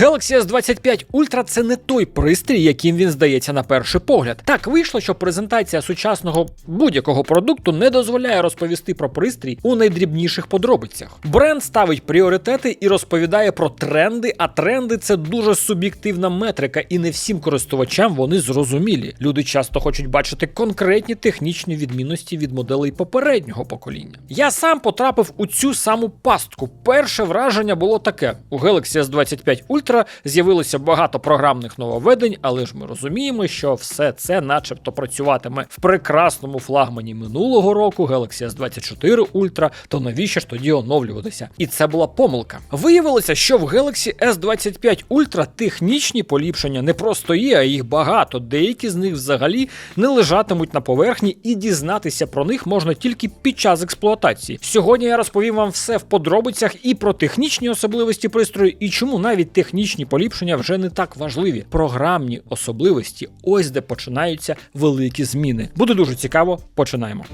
Galaxy S25 Ultra це не той пристрій, яким він здається на перший погляд. Так вийшло, що презентація сучасного будь-якого продукту не дозволяє розповісти про пристрій у найдрібніших подробицях. Бренд ставить пріоритети і розповідає про тренди, а тренди це дуже суб'єктивна метрика, і не всім користувачам вони зрозумілі. Люди часто хочуть бачити конкретні технічні відмінності від моделей попереднього покоління. Я сам потрапив у цю саму пастку. Перше враження було таке: у Galaxy S25 Ultra з'явилося багато програмних нововведень, але ж ми розуміємо, що все це, начебто, працюватиме в прекрасному флагмані минулого року Galaxy S24 Ultra, то навіщо ж тоді оновлюватися? І це була помилка. Виявилося, що в Galaxy S25 Ultra технічні поліпшення не просто є, а їх багато. Деякі з них взагалі не лежатимуть на поверхні, і дізнатися про них можна тільки під час експлуатації. Сьогодні я розповім вам все в подробицях і про технічні особливості пристрою, і чому навіть технічні поліпшення вже не так важливі. Програмні особливості ось де починаються великі зміни. Буде дуже цікаво. Починаємо.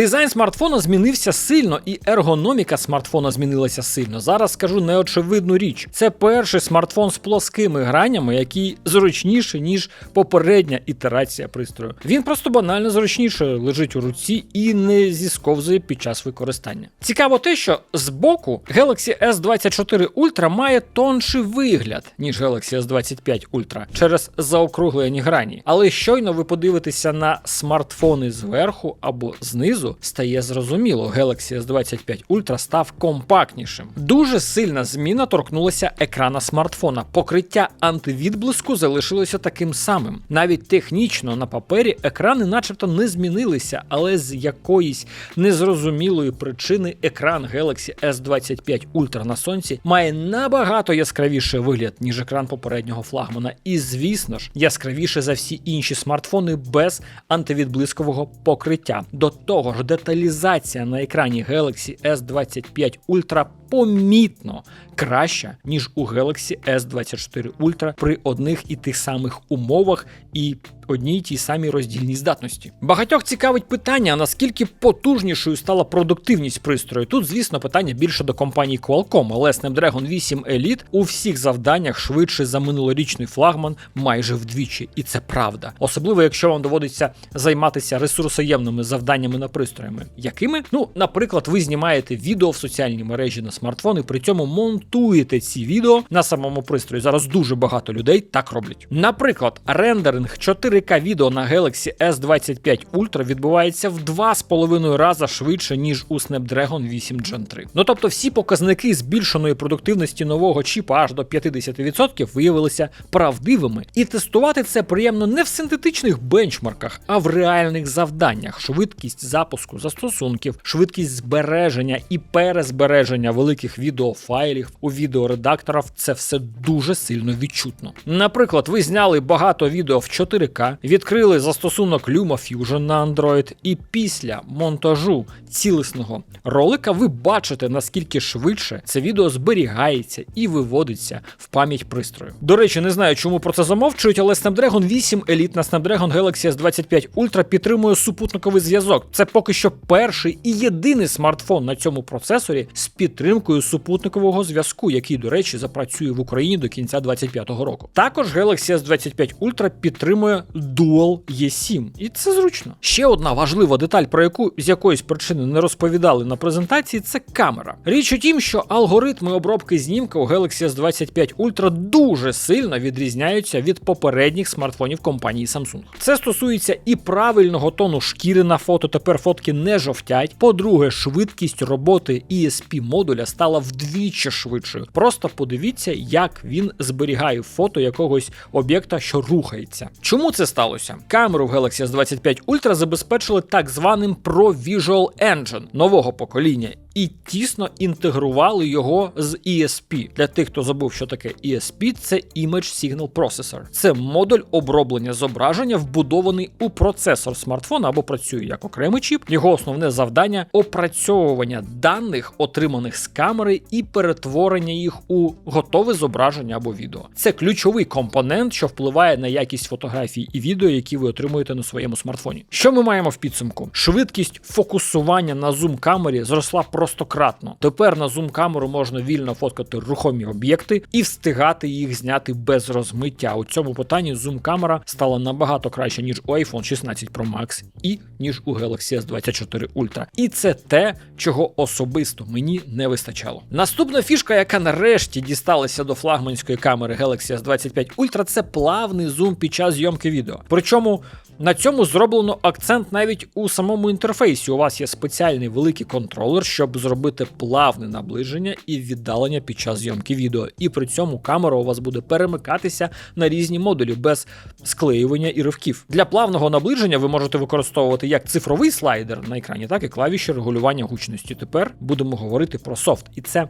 Дизайн смартфона змінився сильно, і ергономіка смартфона змінилася сильно. Зараз скажу неочевидну річ. Це перший смартфон з плоскими гранями, який зручніший, ніж попередня ітерація пристрою. Він просто банально зручніше лежить у руці і не зісковзує під час використання. Цікаво те, що збоку Galaxy S24 Ultra має тонший вигляд, ніж Galaxy S25 Ultra через заокруглені грані. Але щойно ви подивитеся на смартфони зверху або знизу стає зрозуміло, Galaxy S25 Ultra став компактнішим. Дуже сильна зміна торкнулася екрана смартфона. Покриття антивідблиску залишилося таким самим. Навіть технічно на папері екрани, начебто, не змінилися, але з якоїсь незрозумілої причини екран Galaxy S25 Ultra на сонці має набагато яскравіший вигляд, ніж екран попереднього флагмана. І, звісно ж, яскравіше за всі інші смартфони без антивідблискового покриття. До того ж, деталізація на екрані Galaxy S25 Ultra помітно краща, ніж у Galaxy S24 Ultra при одних і тих самих умовах і одній тій самій роздільній здатності. Багатьох цікавить питання, наскільки потужнішою стала продуктивність пристрою. Тут, звісно, питання більше до компанії Qualcomm, але Snapdragon 8 Elite у всіх завданнях швидше за минулорічний флагман майже вдвічі, і це правда. Особливо, якщо вам доводиться займатися ресурсоємними завданнями на пристроями. Якими? Ну, наприклад, ви знімаєте відео в соціальній мережі на смартфон і при цьому монтуєте ці відео на самому пристрої. Зараз дуже багато людей так роблять. Наприклад, рендеринг 4К відео на Galaxy S25 Ultra відбувається в 2,5 рази швидше, ніж у Snapdragon 8 Gen 3. Ну тобто всі показники збільшеної продуктивності нового чіпа аж до 50% виявилися правдивими. І тестувати це приємно не в синтетичних бенчмарках, а в реальних завданнях: швидкість запуску застосунків, швидкість збереження і перезбереження великих відеофайлів у відеоредакторах. Це все дуже сильно відчутно. Наприклад, ви зняли багато відео в 4К, відкрили застосунок LumaFusion на Android, і після монтажу цілісного ролика ви бачите, наскільки швидше це відео зберігається і виводиться в пам'ять пристрою. До речі, не знаю, чому про це замовчують, але Snapdragon 8 Elite на Snapdragon Galaxy S25 Ultra підтримує супутниковий зв'язок. Це поки що перший і єдиний смартфон на цьому процесорі з підтримкою супутникового зв'язку, який, до речі, запрацює в Україні до кінця 2025 року. Також Galaxy S25 Ultra підтримує Dual eSIM, і це зручно. Ще одна важлива деталь, про яку з якоїсь причини не розповідали на презентації, це камера. Річ у тім, що алгоритми обробки знімка у Galaxy S25 Ultra дуже сильно відрізняються від попередніх смартфонів компанії Samsung. Це стосується і правильного тону шкіри на фото. Тепер фотки не жовтять. По-друге, швидкість роботи ESP модуля стала вдвічі швидшою. Просто подивіться, як він зберігає фото якогось об'єкта, що рухається. Чому це сталося? Камеру в Galaxy S25 Ultra забезпечили так званим Pro Visual Engine нового покоління. І тісно інтегрували його з ESP. Для тих, хто забув, що таке ESP, це Image Signal Processor. Це модуль оброблення зображення, вбудований у процесор смартфона або працює як окремий чіп. Його основне завдання опрацьовування даних, отриманих з камери, і перетворення їх у готове зображення або відео. Це ключовий компонент, що впливає на якість фотографій і відео, які ви отримуєте на своєму смартфоні. Що ми маємо в підсумку? Швидкість фокусування на зум камері зросла просто кратно. Тепер на зум-камеру можна вільно фоткати рухомі об'єкти і встигати їх зняти без розмиття. У цьому питанні зум-камера стала набагато краще, ніж у iPhone 16 Pro Max і ніж у Galaxy S24 Ultra. І це те, чого особисто мені не вистачало. Наступна фішка, яка нарешті дісталася до флагманської камери Galaxy S25 Ultra, це плавний зум під час зйомки відео. Причому на цьому зроблено акцент навіть у самому інтерфейсі. У вас є спеціальний великий контролер, щоб зробити плавне наближення і віддалення під час зйомки відео. І при цьому камера у вас буде перемикатися на різні модулі без склеювання і ривків. Для плавного наближення ви можете використовувати як цифровий слайдер на екрані, так і клавіші регулювання гучності. Тепер будемо говорити про софт, і це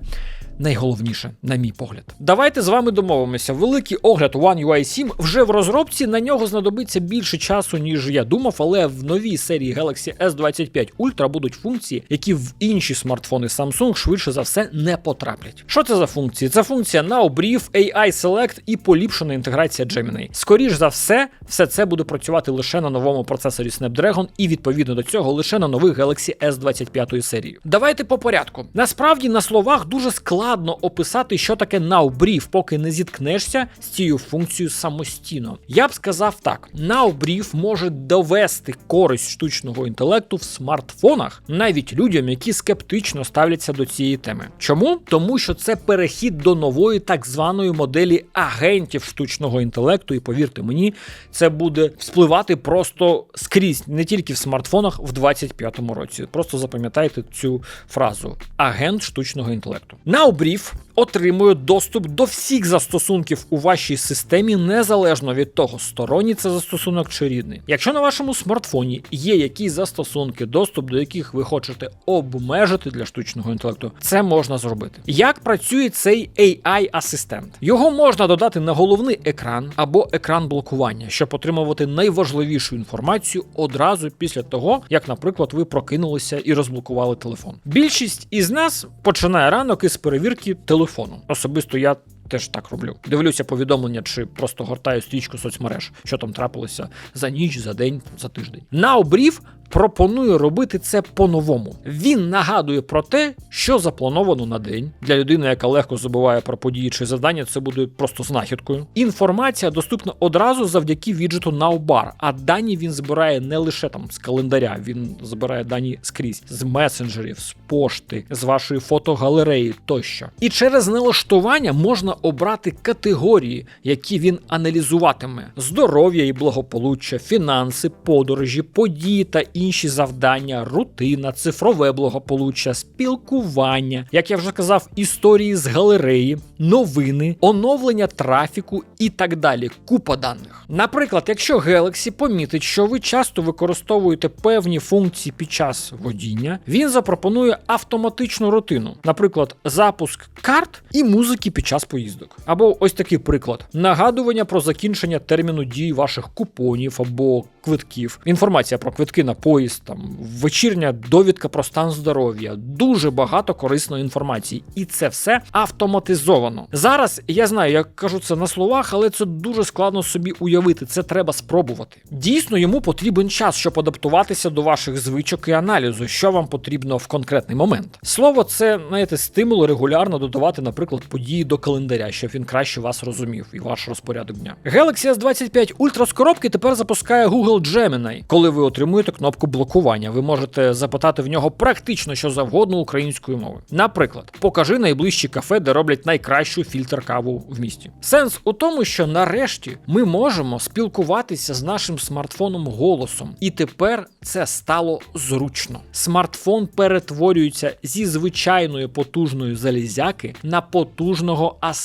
найголовніше, на мій погляд. Давайте з вами домовимося. Великий огляд One UI 7 вже в розробці. На нього знадобиться більше часу, ніж я думав, але в новій серії Galaxy S25 Ultra будуть функції, які в інші смартфони Samsung швидше за все не потраплять. Що це за функції? Це функція Now Brief, AI Select і поліпшена інтеграція Gemini. Скоріш за все, все це буде працювати лише на новому процесорі Snapdragon і відповідно до цього лише на нових Galaxy S25 серії. Давайте по порядку. Насправді на словах дуже складно описати, що таке Now Brief, поки не зіткнешся з цією функцією самостійно. Я б сказав так: Now Brief може довести користь штучного інтелекту в смартфонах навіть людям, які скептично ставляться до цієї теми. Чому? Тому що це перехід до нової так званої моделі агентів штучного інтелекту, і повірте мені, це буде вспливати просто скрізь, не тільки в смартфонах в 25-му році. Просто запам'ятайте цю фразу: агент штучного інтелекту. Nowbrief отримує доступ до всіх застосунків у вашій системі, незалежно від того, сторонній це застосунок чи рідний. Якщо на вашому смартфоні є якісь застосунки, доступ до яких ви хочете обмежити для штучного інтелекту, це можна зробити. Як працює цей AI-асистент? Його можна додати на головний екран або екран блокування, щоб отримувати найважливішу інформацію одразу після того, як, наприклад, ви прокинулися і розблокували телефон. Більшість із нас починає ранок із перевірки телефону. Особисто я. Теж так роблю. Дивлюся повідомлення, чи просто гортаю стрічку соцмереж, що там трапилося за ніч, за день, за тиждень. Наобрів пропонує робити це по-новому. Він нагадує про те, що заплановано на день. Для людини, яка легко забуває про події чи завдання, це буде просто знахідкою. Інформація доступна одразу завдяки віджиту Nowbar, а дані він збирає не лише там з календаря, він збирає дані скрізь з месенджерів, з пошти, з вашої фотогалереї тощо. І через налаштування можна обрати категорії, які він аналізуватиме: здоров'я і благополуччя, фінанси, подорожі, події та інші завдання, рутина, цифрове благополуччя, спілкування, як я вже казав, історії з галереї, новини, оновлення трафіку і так далі. Купа даних. Наприклад, якщо Galaxy помітить, що ви часто використовуєте певні функції під час водіння, він запропонує автоматичну рутину, наприклад, запуск карт і музики під час поїздок. Або ось такий приклад: нагадування про закінчення терміну дії ваших купонів або квитків, інформація про квитки на поїзд, там вечірня довідка про стан здоров'я, дуже багато корисної інформації, і це все автоматизовано. Зараз я знаю, я кажу це на словах, але це дуже складно собі уявити. Це треба спробувати. Дійсно, йому потрібен час, щоб адаптуватися до ваших звичок і аналізу, що вам потрібно в конкретний момент. Слово, це знаєте, стимул регулярно додавати, наприклад, події до календаря, щоб він краще вас розумів і ваш розпорядок дня. Galaxy S25 Ultra з коробки тепер запускає Google Gemini. Коли ви отримуєте кнопку блокування, ви можете запитати в нього практично що завгодно українською мовою. Наприклад, покажи найближчі кафе, де роблять найкращу фільтр каву в місті. Сенс у тому, що нарешті ми можемо спілкуватися з нашим смартфоном голосом, і тепер це стало зручно. Смартфон перетворюється зі звичайної потужної залізяки на потужного асистента,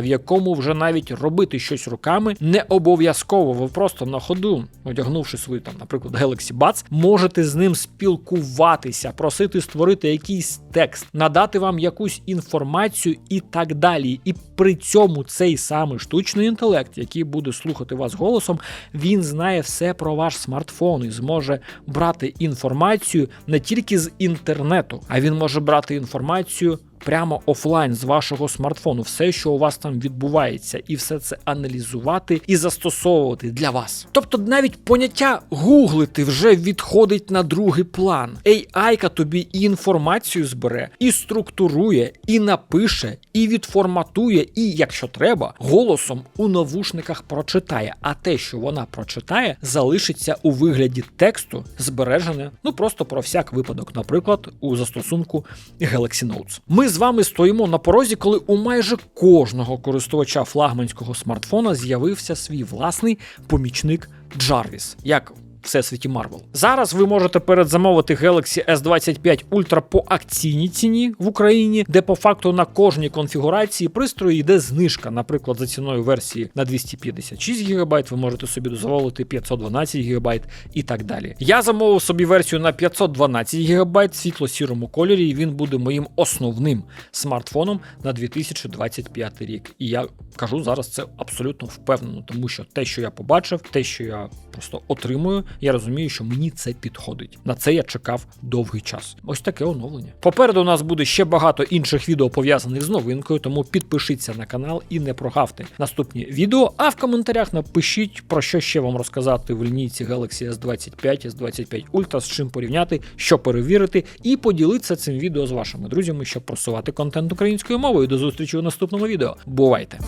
в якому вже навіть робити щось руками не обов'язково. Ви просто на ходу, одягнувши свій там, наприклад, Galaxy Buds, можете з ним спілкуватися, просити створити якийсь текст, надати вам якусь інформацію і так далі. І при цьому цей самий штучний інтелект, який буде слухати вас голосом, він знає все про ваш смартфон і зможе брати інформацію не тільки з інтернету, а він може брати інформацію прямо офлайн з вашого смартфону, все, що у вас там відбувається, і все це аналізувати і застосовувати для вас. Тобто, навіть поняття гуглити вже відходить на другий план. AI-ка тобі і інформацію збере, і структурує, і напише, і відформатує, і, якщо треба, голосом у навушниках прочитає. А те, що вона прочитає, залишиться у вигляді тексту, збережене, ну просто про всяк випадок, наприклад, у застосунку Galaxy Notes. Ми з вами стоїмо на порозі, коли у майже кожного користувача флагманського смартфона з'явився свій власний помічник Джарвіс. як Всесвіті Марвел. Зараз ви можете передзамовити Galaxy S25 Ultra по акційній ціні в Україні, де по факту на кожній конфігурації пристрою йде знижка. Наприклад, за ціною версії на 256 ГБ ви можете собі дозволити 512 ГБ і так далі. Я замовив собі версію на 512 ГБ в світло-сірому кольорі, і він буде моїм основним смартфоном на 2025 рік. І я кажу зараз це абсолютно впевнено, тому що те, що я побачив, те, що я просто отримую, я розумію, що мені це підходить. На це я чекав довгий час. Ось таке оновлення. Попереду у нас буде ще багато інших відео пов'язаних з новинкою, тому підпишіться на канал і не прогавте наступні відео. А в коментарях напишіть про що ще вам розказати в лінійці Galaxy S25, S25 Ultra, з чим порівняти, що перевірити, і поділитися цим відео з вашими друзями, щоб просувати контент українською мовою. До зустрічі у наступному відео. Бувайте!